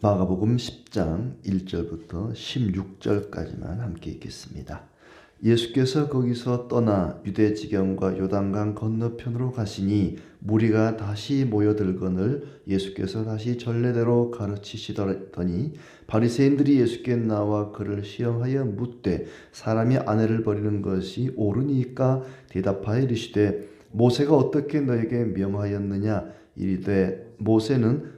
마가복음 10장 1절부터 16절까지만 함께 읽겠습니다. 예수께서 거기서 떠나 유대 지경과 요단강 건너편으로 가시니 무리가 다시 모여들거늘 예수께서 다시 전례대로 가르치시더니 바리새인들이 예수께 나와 그를 시험하여 묻되 사람이 아내를 버리는 것이 옳으니까 대답하여 이르시되 모세가 어떻게 너에게 명하였느냐 이르되 모세는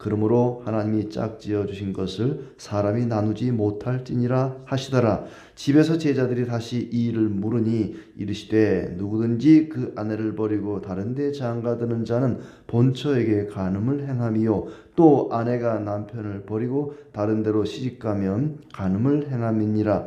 그러므로 하나님이 짝지어 주신 것을 사람이 나누지 못할지니라 하시더라. 집에서 제자들이 다시 이 일을 물으니 이르시되 누구든지 그 아내를 버리고 다른 데 장가드는 자는 본처에게 간음을 행함이요 또 아내가 남편을 버리고 다른 데로 시집가면 간음을 행함이니라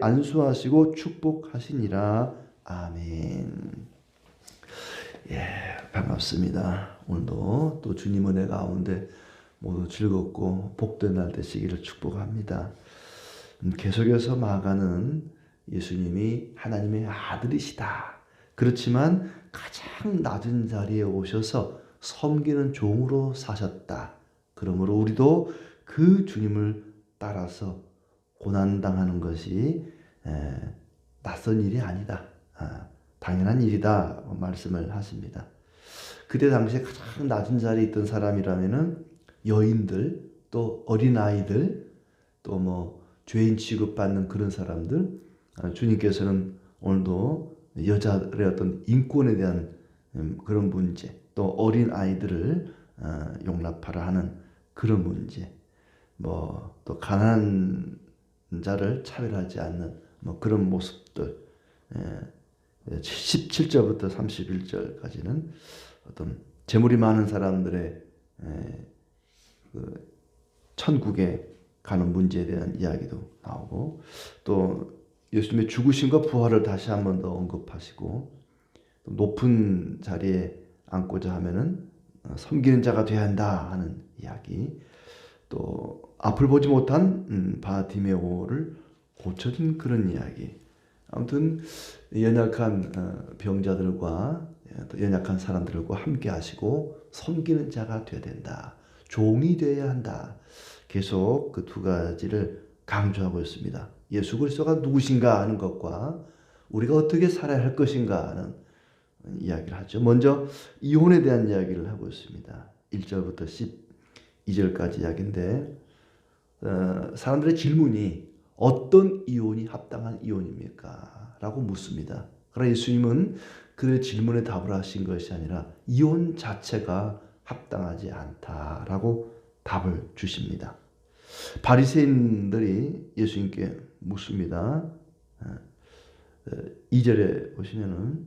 안수하시고 축복하시니라 아멘. 예, 반갑습니다. 오늘도 또 주님 은혜 가운데 모두 즐겁고 복된 날 되시기를 축복합니다. 음, 계속해서 마가는 예수님이 하나님의 아들이시다. 그렇지만 가장 낮은 자리에 오셔서 섬기는 종으로 사셨다. 그러므로 우리도 그 주님을 따라서 고난당하는 것이 낯선 일이 아니다. 아, 당연한 일이다. 말씀을 하십니다. 그때 당시에 가장 낮은 자리에 있던 사람이라면은 여인들, 또 어린아이들, 또 뭐 죄인 취급받는 그런 사람들, 아, 주님께서는 오늘도 여자들의 어떤 인권에 대한 음, 그런 문제, 또 어린 아이들을 어, 용납하라 하는 그런 문제, 뭐 또 가난한 자를 차별하지 않는 뭐 그런 모습들, 17절부터 31절까지는 어떤 재물이 많은 사람들의 그 천국에 가는 문제에 대한 이야기도 나오고 또 예수님의 죽으심과 부활을 다시 한 번 더 언급하시고 높은 자리에 앉고자 하면은 어, 섬기는 자가 되어야 한다 하는 이야기 또 앞을 보지 못한 음, 바디메오를 고쳐준 그런 이야기 아무튼 연약한 어, 병자들과 연약한 사람들과 함께 하시고 섬기는 자가 되어야 된다 종이 되어야 한다 계속 그 두 가지를 강조하고 있습니다. 예수 그리스도가 누구신가 하는 것과 우리가 어떻게 살아야 할 것인가 하는 이야기를 하죠. 먼저 이혼에 대한 이야기를 하고 있습니다. 1절부터 12절까지 이야기인데 어, 사람들의 질문이 어떤 이혼이 합당한 이혼입니까? 라고 묻습니다. 그러나 예수님은 그 질문에 답을 하신 것이 아니라 이혼 자체가 합당하지 않다라고 답을 주십니다. 바리새인들이 예수님께 묻습니다. 2절에 어, 보시면은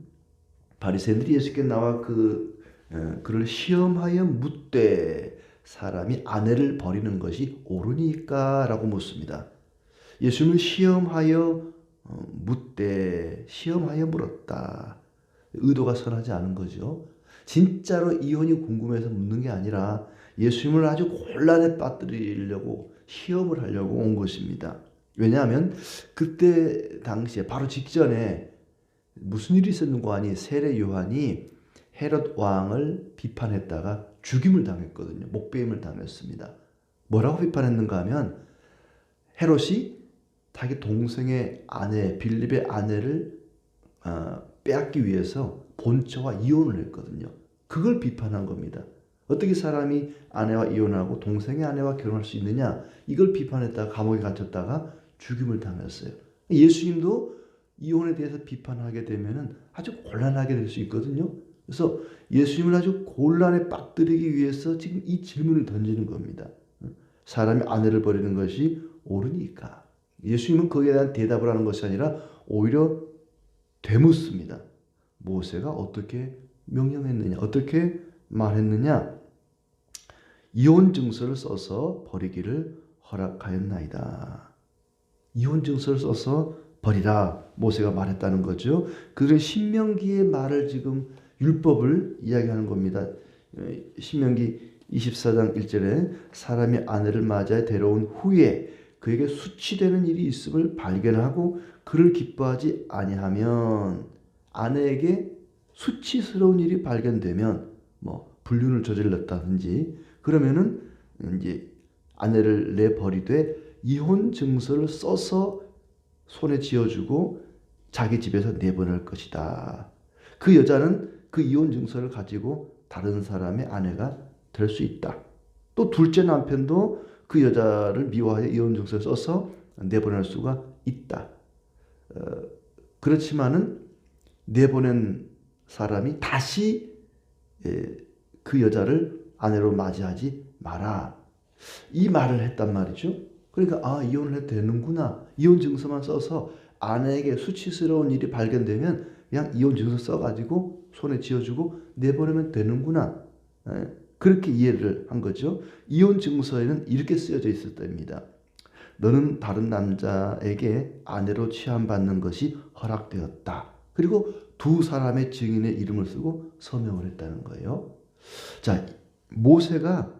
바리새인들이 예수께 나와 그 어, 그를 시험하여 묻되 사람이 아내를 버리는 것이 옳으니까 라고 묻습니다. 예수님을 시험하여 어, 묻되 시험하여 물었다. 의도가 선하지 않은 거죠. 진짜로 이혼이 궁금해서 묻는 게 아니라 예수님을 아주 곤란에 빠뜨리려고 시험을 하려고 온 것입니다. 왜냐하면 그때 당시에 바로 직전에 무슨 일이 있었는가 하니 세례 요한이 헤롯 왕을 비판했다가 죽임을 당했거든요. 목배임을 당했습니다. 뭐라고 비판했는가 하면 헤롯이 자기 동생의 아내 빌립의 아내를 어, 빼앗기 위해서 본처와 이혼을 했거든요. 그걸 비판한 겁니다. 어떻게 사람이 아내와 이혼하고 동생의 아내와 결혼할 수 있느냐? 이걸 비판했다가 감옥에 갇혔다가 죽임을 당했어요. 예수님도 이혼에 대해서 비판하게 되면은 아주 곤란하게 될 수 있거든요. 그래서 예수님을 아주 곤란에 빠뜨리기 위해서 지금 이 질문을 던지는 겁니다. 사람이 아내를 버리는 것이 옳으니까. 예수님은 거기에 대한 대답을 하는 것이 아니라 오히려 되묻습니다. 모세가 어떻게 명령했느냐, 어떻게 말했느냐, 이혼 증서를 써서 버리기를 허락하였나이다. 이혼 증서를 써서 버리라 모세가 말했다는 거죠. 그들은 신명기의 말을 지금 율법을 이야기하는 겁니다. 신명기 24장 1절에 사람이 아내를 맞아 데려온 후에 그에게 수치되는 일이 있음을 발견하고 그를 기뻐하지 아니하면 아내에게 수치스러운 일이 발견되면 뭐 불륜을 저질렀다든지 그러면은 이제 아내를 내버리되 이혼 증서를 써서 손에 쥐어주고 자기 집에서 내보낼 것이다. 그 여자는 그 이혼 증서를 가지고 다른 사람의 아내가 될 수 있다. 또 둘째 남편도 그 여자를 미워하여 이혼 증서를 써서 내보낼 수가 있다. 어, 그렇지만은 내보낸 사람이 다시 예, 그 여자를 아내로 맞이하지 마라. 이 말을 했단 말이죠. 그러니까 아 이혼을 해도 되는구나. 이혼 증서만 써서 아내에게 수치스러운 일이 발견되면 그냥 이혼 증서 써가지고 손에 쥐어주고 내보내면 되는구나. 예, 그렇게 이해를 한 거죠. 이혼 증서에는 이렇게 쓰여져 있었답니다. 너는 다른 남자에게 아내로 취함받는 것이 허락되었다. 그리고 두 사람의 증인의 이름을 쓰고 서명을 했다는 거예요. 자, 모세가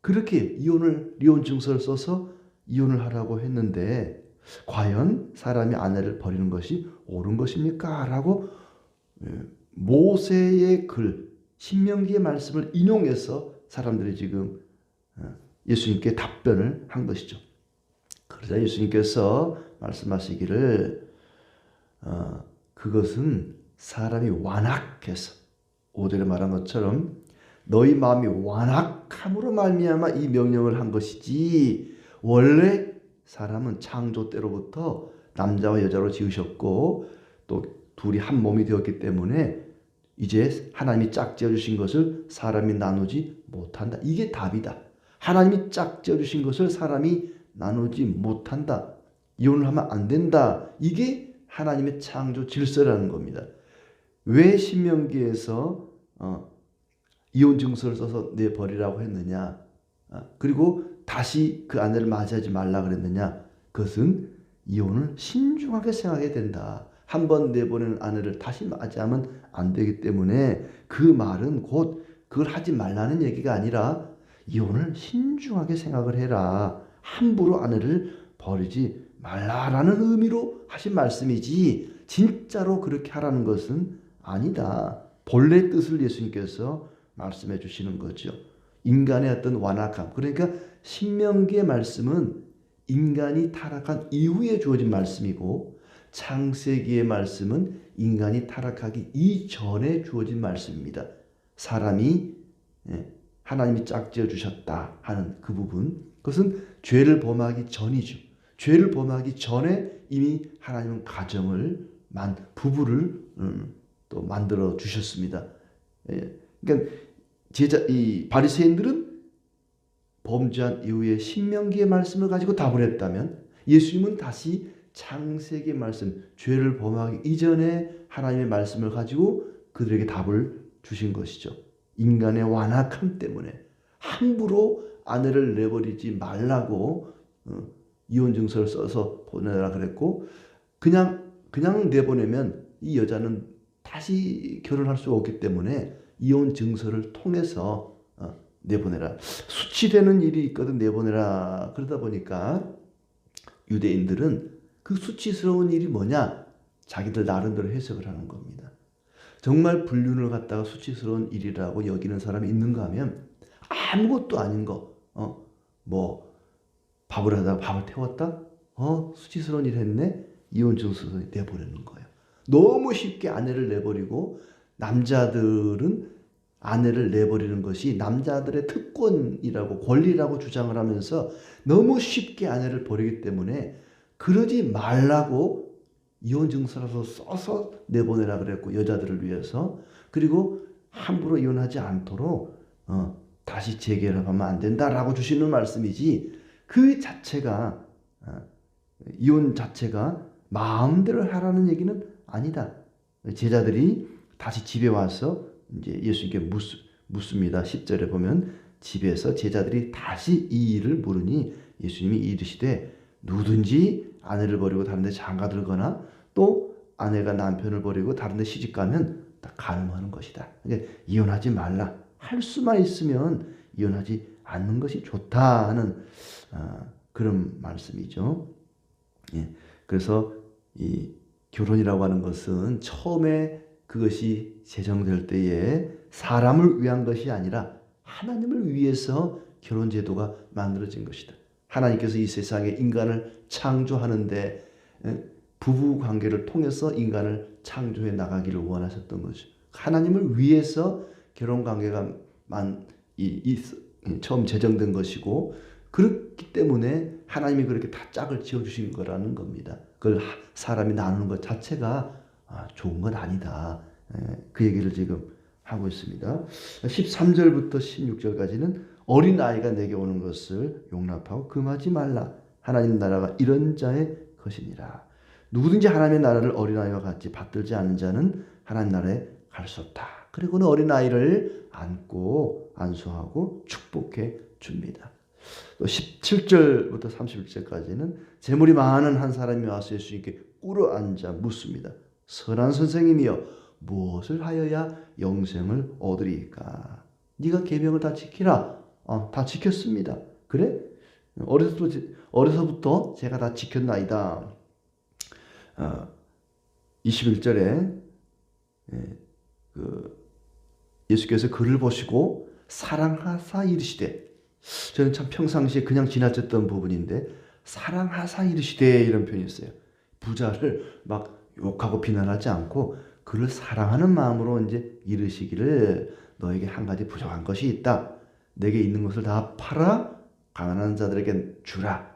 그렇게 이혼을 이혼 증서를 써서 이혼을 하라고 했는데 과연 사람이 아내를 버리는 것이 옳은 것입니까? 라고 예, 모세의 글 신명기의 말씀을 인용해서 사람들이 지금 어, 예수님께 답변을 한 것이죠. 그러자 예수님께서 말씀하시기를 어, 그것은 사람이 완악해서 오절에 말한 것처럼 너희 마음이 완악함으로 말미암아 이 명령을 한 것이지 원래 사람은 창조 때로부터 남자와 여자로 지으셨고 또 둘이 한 몸이 되었기 때문에 이제 하나님이 짝지어 주신 것을 사람이 나누지 못한다. 이게 답이다. 하나님이 짝지어 주신 것을 사람이 나누지 못한다. 이혼을 하면 안 된다. 이게 하나님의 창조 질서라는 겁니다. 왜 신명기에서 어, 이혼 증서를 써서 내 버리라고 했느냐? 어, 그리고 다시 그 아내를 맞이하지 말라 그랬느냐? 그것은 이혼을 신중하게 생각해야 된다. 한 번 내보내는 아내를 다시 맞이하면 안 되기 때문에 그 말은 곧 그걸 하지 말라는 얘기가 아니라 이혼을 신중하게 생각을 해라. 함부로 아내를 버리지 말라라는 의미로 하신 말씀이지 진짜로 그렇게 하라는 것은 아니다. 본래 뜻을 예수님께서 말씀해 주시는 거죠. 인간의 어떤 완악함. 그러니까 신명기의 말씀은 인간이 타락한 이후에 주어진 말씀이고 창세기의 말씀은 인간이 타락하기 이전에 주어진 말씀입니다. 사람이 예, 하나님이 짝지어 주셨다 하는 그 부분. 그것은 죄를 범하기 전이죠. 죄를 범하기 전에 이미 하나님은 가정을 만 부부를 음, 또 만들어 주셨습니다. 예, 그러니까 제자 이 바리새인들은 범죄한 이후에 신명기의 말씀을 가지고 답을 했다면 예수님은 다시 창세기의 말씀, 죄를 범하기 이전에 하나님의 말씀을 가지고 그들에게 답을 주신 것이죠. 인간의 완악함 때문에 함부로 아내를 내버리지 말라고 어, 이혼 증서를 써서 보내라 그랬고 그냥 그냥 내보내면 이 여자는 다시 결혼할 수 없기 때문에 이혼 증서를 통해서 어, 내보내라. 수치되는 일이 있거든 내보내라. 그러다 보니까 유대인들은 그 수치스러운 일이 뭐냐? 자기들 나름대로 해석을 하는 겁니다. 정말 불륜을 갖다가 수치스러운 일이라고 여기는 사람이 있는가 하면 아무것도 아닌 거, 어, 뭐, 밥을 하다가 밥을 태웠다? 어, 수치스러운 일 했네? 이혼 증서 내보내는 거예요. 너무 쉽게 아내를 내버리고 남자들은 아내를 내버리는 것이 남자들의 특권이라고 권리라고 주장을 하면서 너무 쉽게 아내를 버리기 때문에 그러지 말라고 이혼 증서라서 써서 내보내라 그랬고 여자들을 위해서 그리고 함부로 이혼하지 않도록 어, 다시 재결합하면 안 된다라고 주시는 말씀이지 그 자체가 어, 이혼 자체가 마음대로 하라는 얘기는 아니다. 제자들이 다시 집에 와서 이제 예수님께 묻, 묻습니다. 10절에 보면 집에서 제자들이 다시 이 일을 물으니 예수님이 이르시되 누구든지 아내를 버리고 다른 데 장가 들거나 또 아내가 남편을 버리고 다른 데 시집 가면 다 가늠하는 것이다. 그러니까 이혼하지 말라. 할 수만 있으면 이혼하지 않는 것이 좋다 하는 어, 그런 말씀이죠. 예. 그래서 이 결혼이라고 하는 것은 처음에 그것이 제정될 때에 사람을 위한 것이 아니라 하나님을 위해서 결혼 제도가 만들어진 것이다. 하나님께서 이 세상에 인간을 창조하는데 예, 부부 관계를 통해서 인간을 창조해 나가기를 원하셨던 거죠. 하나님을 위해서 결혼 관계가 만, 이, 이, 처음 제정된 것이고 그렇기 때문에 하나님이 그렇게 다 짝을 지어 주신 거라는 겁니다. 그걸 사람이 나누는 것 자체가 아, 좋은 건 아니다. 그 얘기를 지금 하고 있습니다. 13절부터 16절까지는 어린 아이가 내게 오는 것을 용납하고 금하지 말라. 하나님 나라가 이런 자의 것이니라. 누구든지 하나님의 나라를 어린아이와 같이 받들지 않은 자는 하나님 나라에 갈 수 없다. 그리고는 어린아이를 안고 안수하고 축복해 줍니다. 또 17절부터 31절까지는 재물이 많은 한 사람이 와서 예수님께 꿇어 앉아 묻습니다. 선한 선생님이여 무엇을 하여야 영생을 얻으리까? 네가 계명을 다 지키라. 어, 다 지켰습니다. 그래? 어려서부터, 어려서부터 제가 다 지켰나이다. 어, 21절에 예, 그 예수께서 그를 보시고 사랑하사 이르시되 저는 참 평상시에 그냥 지나쳤던 부분인데 사랑하사 이르시되 이런 표현이 있어요. 부자를 막 욕하고 비난하지 않고 그를 사랑하는 마음으로 이제 이르시기를 너에게 한 가지 부족한 것이 있다. 내게 있는 것을 다 팔아 가난한 자들에게 주라.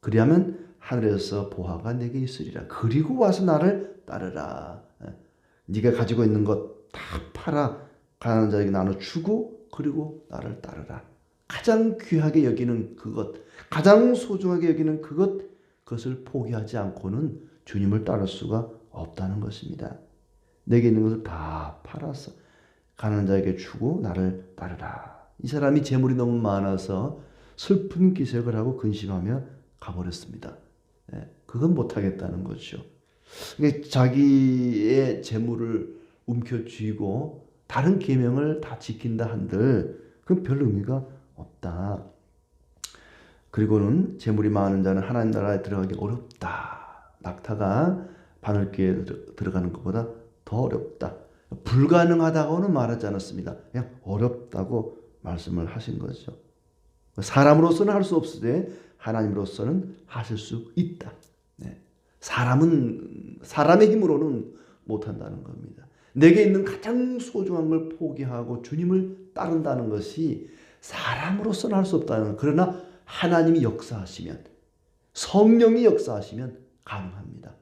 그리하면 하늘에서 보화가 내게 있으리라. 그리고 와서 나를 따르라. 예. 네가 가지고 있는 것 다 팔아 가난한 자에게 나눠 주고 그리고 나를 따르라. 가장 귀하게 여기는 그것, 가장 소중하게 여기는 그것, 그것을 포기하지 않고는 주님을 따를 수가 없다는 것입니다. 내게 있는 것을 다 팔아서 가난한 자에게 주고 나를 따르라. 이 사람이 재물이 너무 많아서 슬픈 기색을 하고 근심하며 가버렸습니다. 네, 그건 못하겠다는 거죠. 자기의 재물을 움켜쥐고 다른 계명을 다 지킨다 한들 그건 별 의미가 없다. 그리고는 재물이 많은 자는 하나님 나라에 들어가기 어렵다. 낙타가 바늘귀에 들어가는 것보다 더 어렵다. 불가능하다고는 말하지 않았습니다. 그냥 어렵다고 말씀을 하신 거죠. 사람으로서는 할 수 없으되 하나님으로서는 하실 수 있다. 네. 사람은 사람의 힘으로는 못한다는 겁니다. 내게 있는 가장 소중한 걸 포기하고 주님을 따른다는 것이 사람으로서는 할 수 없다는 그러나 하나님이 역사하시면 성령이 역사하시면 가능합니다.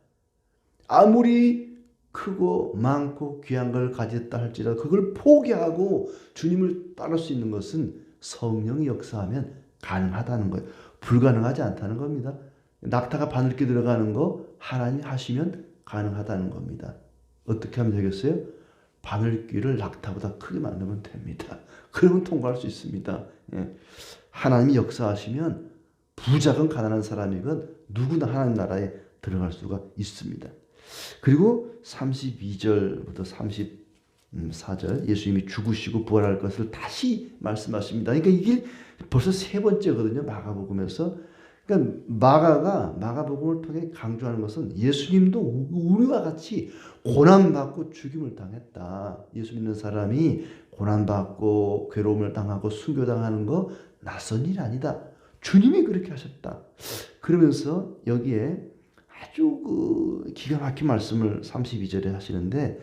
아무리 크고 많고 귀한 걸 가졌다 할지라도 그걸 포기하고 주님을 따를 수 있는 것은 성령이 역사하면 가능하다는 거예요. 불가능하지 않다는 겁니다. 낙타가 바늘기 들어가는 거 하나님 하시면 가능하다는 겁니다. 어떻게 하면 되겠어요? 바늘귀를 낙타보다 크게 만들면 됩니다. 그러면 통과할 수 있습니다. 예. 하나님이 역사하시면 부자건 가난한 사람이건 누구나 하나님 나라에 들어갈 수가 있습니다. 그리고 32절부터 34절 예수님이 죽으시고 부활할 것을 다시 말씀하십니다. 그러니까 이게 벌써 세 번째거든요. 마가복음에서. 그러니까 마가가 마가복음을 통해 강조하는 것은 예수님도 우리와 같이 고난받고 죽임을 당했다. 예수 믿는 사람이 고난받고 괴로움을 당하고 순교당하는 거 낯선 일 아니다. 주님이 그렇게 하셨다. 그러면서 여기에 아주 그 기가 막힌 말씀을 32절에 하시는데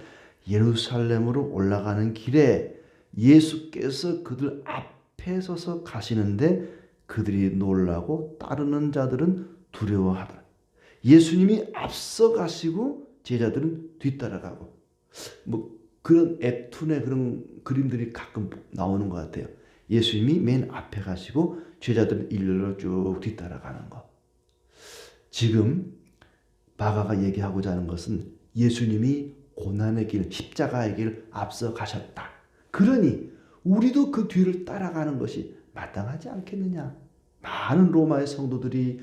예루살렘으로 올라가는 길에 예수께서 그들 앞에 서서 가시는데 그들이 놀라고 따르는 자들은 두려워하더라. 예수님이 앞서 가시고 제자들은 뒤따라가고 뭐 그런 앱툰의 그런 그림들이 가끔 나오는 것 같아요. 예수님이 맨 앞에 가시고 제자들은 일렬로 쭉 뒤따라가는 거. 지금 바가가 얘기하고자 하는 것은 예수님이 고난의 길, 십자가의 길 앞서 가셨다. 그러니 우리도 그 뒤를 따라가는 것이 마땅하지 않겠느냐? 많은 로마의 성도들이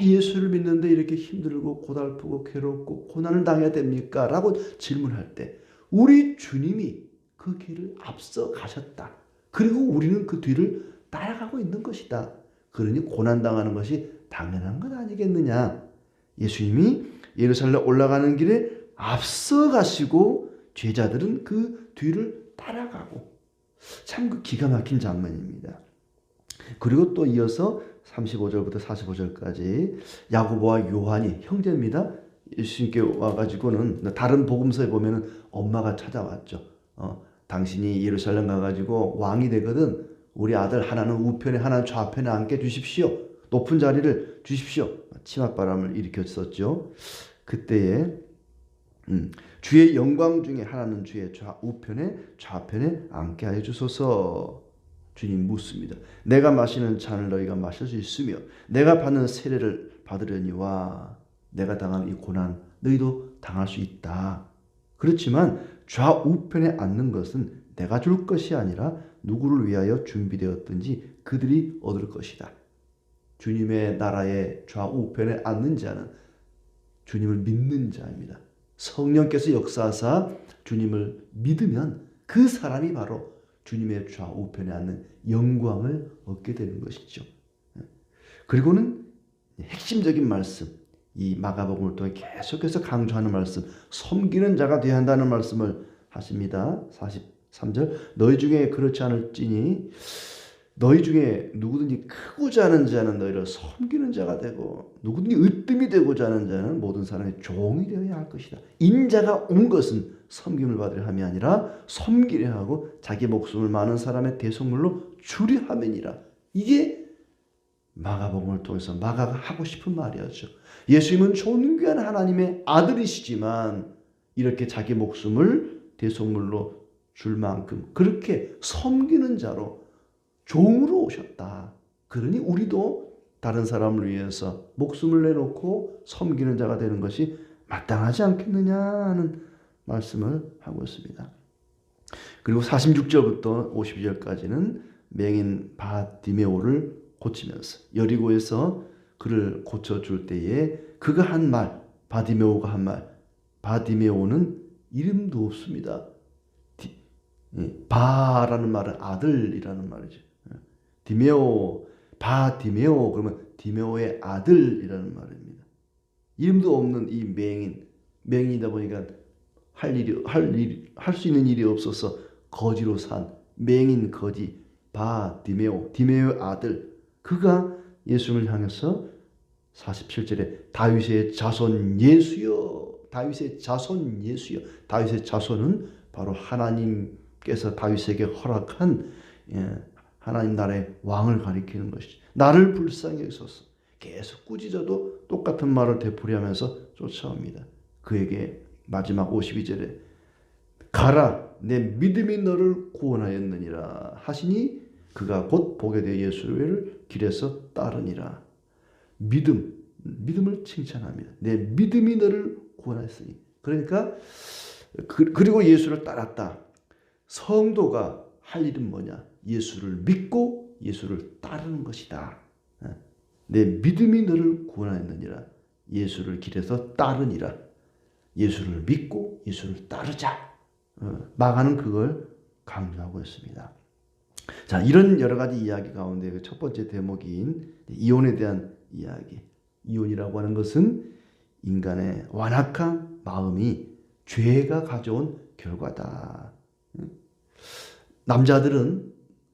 왜 예수를 믿는데 이렇게 힘들고 고달프고 괴롭고 고난을 당해야 됩니까? 라고 질문할 때 우리 주님이 그 길을 앞서 가셨다. 그리고 우리는 그 뒤를 따라가고 있는 것이다. 그러니 고난당하는 것이 당연한 것 아니겠느냐? 예수님이 예루살렘 올라가는 길에 앞서 가시고 제자들은 그 뒤를 따라가고 참 그 기가 막힌 장면입니다. 그리고 또 이어서 35절부터 45절까지 야고보와 요한이 형제입니다. 예수님께 와가지고는 다른 복음서에 보면은 엄마가 찾아왔죠. 어, 당신이 예루살렘 가가지고 왕이 되거든 우리 아들 하나는 우편에 하나는 좌편에 앉게 주십시오. 높은 자리를 주십시오. 치맛바람을 일으켰었죠. 그때에 음, 주의 영광 중에 하나는 주의 좌우편에 좌편에 앉게 하여 주소서. 주님 묻습니다. 내가 마시는 잔을 너희가 마실 수 있으며 내가 받는 세례를 받으려니와 내가 당한 이 고난 너희도 당할 수 있다. 그렇지만 좌우편에 앉는 것은 내가 줄 것이 아니라 누구를 위하여 준비되었든지 그들이 얻을 것이다. 주님의 나라의 좌우편에 앉는 자는 주님을 믿는 자입니다. 성령께서 역사하사 주님을 믿으면 그 사람이 바로 주님의 좌우편에 앉는 영광을 얻게 되는 것이죠. 그리고는 핵심적인 말씀, 이 마가복음을 통해 계속해서 강조하는 말씀, 섬기는 자가 되어야 한다는 말씀을 하십니다. 43절 너희 중에 그렇지 않을지니 너희 중에 누구든지 크고자 하는 자는 너희를 섬기는 자가 되고 누구든지 으뜸이 되고자 하는 자는 모든 사람의 종이 되어야 할 것이다. 인자가 온 것은 섬김을 받으려 함이 아니라 섬기려 하고 자기 목숨을 많은 사람의 대속물로 주려 함이니라. 이게 마가복음을 통해서 마가가 하고 싶은 말이었죠. 예수님은 존귀한 하나님의 아들이시지만 이렇게 자기 목숨을 대속물로 줄 만큼 그렇게 섬기는 자로 종으로 오셨다. 그러니 우리도 다른 사람을 위해서 목숨을 내놓고 섬기는 자가 되는 것이 마땅하지 않겠느냐 하는 말씀을 하고 있습니다. 그리고 46절부터 52절까지는 맹인 바디메오를 고치면서 여리고에서 그를 고쳐줄 때에 그가 한 말, 바디메오가 한 말, 바디메오는 이름도 없습니다. 디, 바라는 말은 아들이라는 말이죠. 디메오, 바 디메오 그러면 디메오의 아들이라는 말입니다. 이름도 없는 이 맹인, 맹인이다 보니까 할 일이 할 일, 할 수 있는 일이 없어서 거지로 산 맹인 거지 바 디메오, 디메오의 아들 그가 예수님을 향해서 47절에 다윗의 자손 예수여 다윗의 자손 예수여 다윗의 자손은 바로 하나님께서 다윗에게 허락한 예, 하나님 나라의 왕을 가리키는 것이지. 나를 불쌍히 여기소서. 계속 꾸짖어도 똑같은 말을 되풀이하면서 쫓아옵니다. 그에게 마지막 52절에 가라 내 믿음이 너를 구원하였느니라 하시니 그가 곧 보게 되 예수를 길에서 따르니라. 믿음, 믿음을 칭찬합니다. 내 믿음이 너를 구원하였으니. 그러니까 그, 리고 예수를 따랐다. 성도가 할 일은 뭐냐? 예수를 믿고 예수를 따르는 것이다. 어? 내 믿음이 너를 구원하였느니라. 예수를 길에서 따르니라. 예수를 믿고 예수를 따르자. 어, 마가는 그걸 강조하고 있습니다. 자, 이런 여러 가지 이야기 가운데 그첫 번째 대목인 이혼에 대한 이야기. 이혼이라고 하는 것은 인간의 완악한 마음이 죄가 가져온 결과다. 남자들은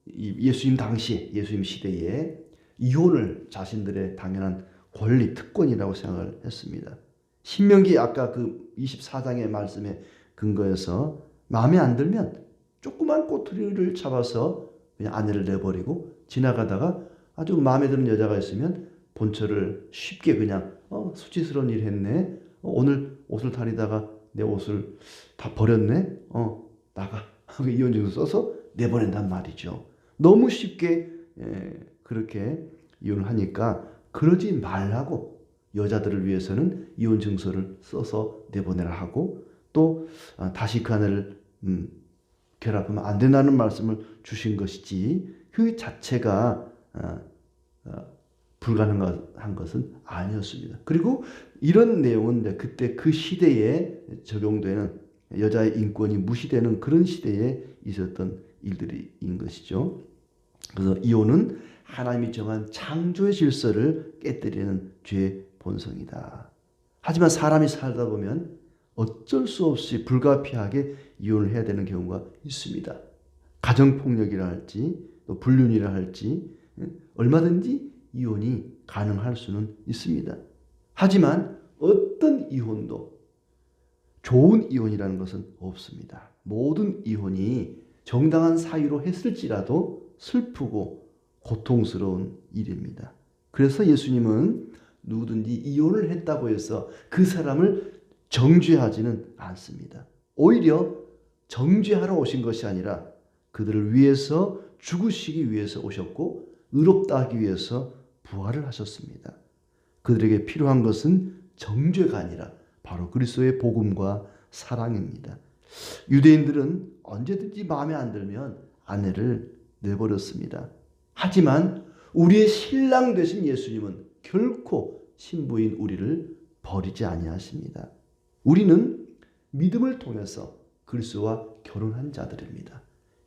예수님 당시 예수님 시대에 이혼을 자신들의 당연한 권리 특권이라고 생각을 했습니다. 신명기 아까 그 24장의 말씀에 근거해서 마음에 안 들면 조그만 꼬투리를 잡아서 그냥 아내를 내버리고 지나가다가 아주 마음에 드는 여자가 있으면 본처를 쉽게 그냥 어, 수치스러운 일 했네. 어, 오늘 옷을 다리다가 내 옷을 다 버렸네. 어, 나가. 하고 이혼 증서 써서 내보낸단 말이죠. 너무 쉽게 예, 그렇게 이혼을 하니까 그러지 말라고 여자들을 위해서는 이혼 증서를 써서 내보내라 하고 또 아, 다시 그 아내를 음, 결합하면 안 된다는 말씀을 주신 것이지 그 자체가 아, 아, 불가능한 것은 아니었습니다. 그리고 이런 내용은 그때 그 시대에 적용되는 여자의 인권이 무시되는 그런 시대에 있었던 일들인 것이죠. 그래서 이혼은 하나님이 정한 창조의 질서를 깨뜨리는 죄의 본성이다. 하지만 사람이 살다 보면 어쩔 수 없이 불가피하게 이혼을 해야 되는 경우가 있습니다. 가정폭력이라 할지 또 불륜이라 할지 얼마든지 이혼이 가능할 수는 있습니다. 하지만 어떤 이혼도 좋은 이혼이라는 것은 없습니다. 모든 이혼이 정당한 사유로 했을지라도 슬프고 고통스러운 일입니다. 그래서 예수님은 누구든지 이혼을 했다고 해서 그 사람을 정죄하지는 않습니다. 오히려 정죄하러 오신 것이 아니라 그들을 위해서 죽으시기 위해서 오셨고 의롭다 하기 위해서 부활을 하셨습니다. 그들에게 필요한 것은 정죄가 아니라 바로 그리스도의 복음과 사랑입니다. 유대인들은 언제든지 마음에 안 들면 아내를 내버렸습니다. 하지만 우리의 신랑 되신 예수님은 결코 신부인 우리를 버리지 아니하십니다. 우리는 믿음을 통해서 그리스도와 결혼한 자들입니다.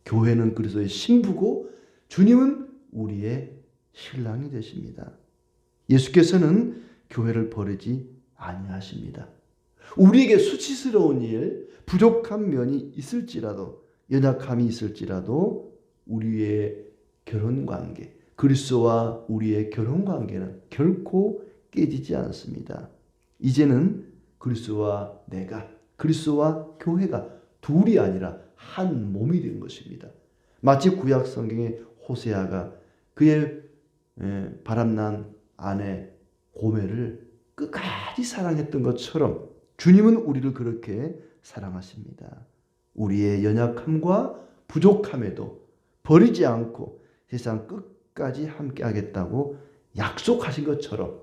교회는 그리스도의 신부고 주님은 우리의 신랑이 되십니다. 예수께서는 교회를 버리지 아니하십니다. 우리에게 수치스러운 일, 부족한 면이 있을지라도 연약함이 있을지라도 우리의 결혼 관계, 그리스도와 우리의 결혼 관계는 결코 깨지지 않습니다. 이제는 그리스도와 내가, 그리스도와 교회가 둘이 아니라 한 몸이 된 것입니다. 마치 구약 성경의 호세아가 그의 바람난 아내 고멜을 끝까지 사랑했던 것처럼 주님은 우리를 그렇게 사랑하십니다. 우리의 연약함과 부족함에도 버리지 않고 세상 끝까지 함께 하겠다고 약속하신 것처럼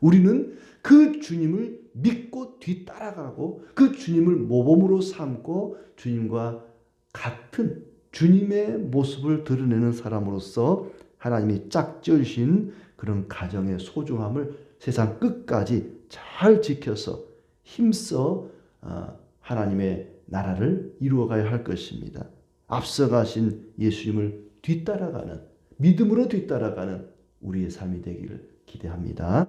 우리는 그 주님을 믿고 뒤따라가고 그 주님을 모범으로 삼고 주님과 같은 주님의 모습을 드러내는 사람으로서 하나님이 짝지으신 그런 가정의 소중함을 세상 끝까지 잘 지켜서 힘써 어, 하나님의 나라를 이루어가야 할 것입니다. 앞서가신 예수님을 뒤따라가는 믿음으로 뒤따라가는 우리의 삶이 되기를 기대합니다.